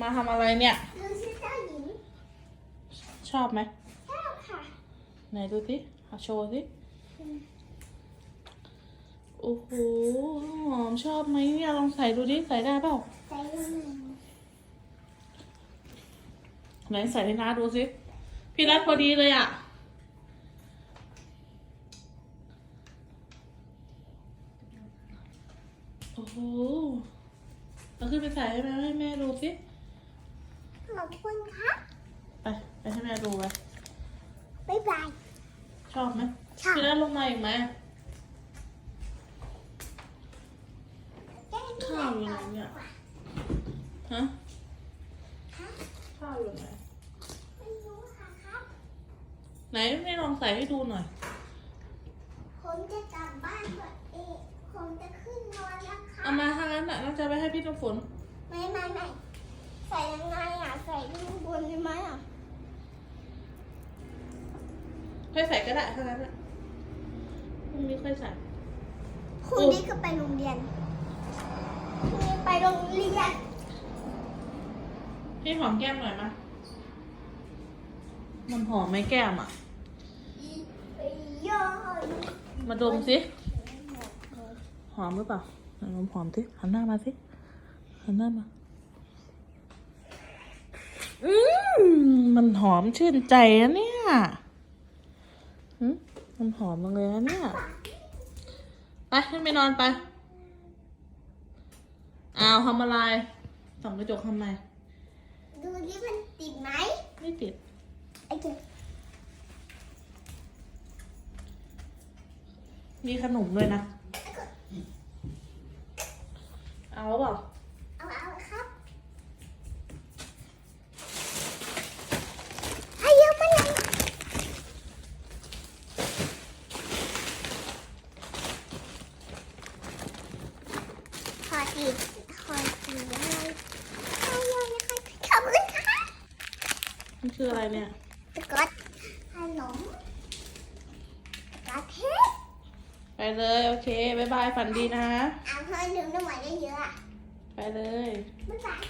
มาทำอะไรเนี่ย ดูชื่อเจ้าหญิงชอบไหมชอบค่ะไหนดูสิเอาโชว์สิโอ้โหหอมชอบไหมเนี่ยลองใส่ดูดิใส่ได้เปล่าใจหนึ่งไหนใส่ให้น้าดูสิพี่นัทพอดีเลยอะโอ้โหเอาขึ้นไปใส่ให้แม่ให้แม่ดูสิ ขอบคุณครับ ไปไปให้แม่ดูไปบ๊ายบาย ชอบไหมชอบ พี่นัทลงมาอีกไหมข้าวอยู่ไหนเนี่ยฮะข้าวอยู่ไหนไม่รู้ค่ะครับ ไหนไม่ลองใส่ให้ดูหน่อย ผมจะกลับบ้านตัวเอง ผมจะขึ้นนอนแล้วครัเอาบ มาทางนั้นน่ะน่าจะไปให้พี่น้ำฝนไม่ไม่ไม่ใส่ยังไงอะ ใส่ข้างบนได้ไหมอะ ค่อยใส่ก็ได้เท่านั้นแหละพรุ่งนี้ค่อยใส่ พรุ่งนี้ก็ไปโรงเรียนพรุ่งนี้ไปโรงเรียน พี่หอมแก้มหน่อยมามันหอมไหมแก้มอะโยนมาดมสิ หอมหรือเปล่าไหนลองหอมสิหันหน้ามาสิหันหน้ามา อืมมันหอมชื่นใจนะเนี่ย หึมันหอมจังเลยนะเนี่ย ไปขึ้นไปนอนไป อ้าวทำอะไรส่องกระจกทำไม ดูที่มันติดไหม ไม่ติดไอ้เจ๊มีขนมด้วยนะ เอาเปล่าเอาเอาครับให้เยอะมาเลย ขอดีขอดีอะไรให้เยอะนะคะขอบคุณค่ะมันคืออะไรเนี่ยสกอตขนมกระเทศไปเลยโอเคบ๊ายบายฝันดีนะ เอาเพิ่มดื่มน้ำหวานเยอะๆอะไปเลย บ๊ายบาย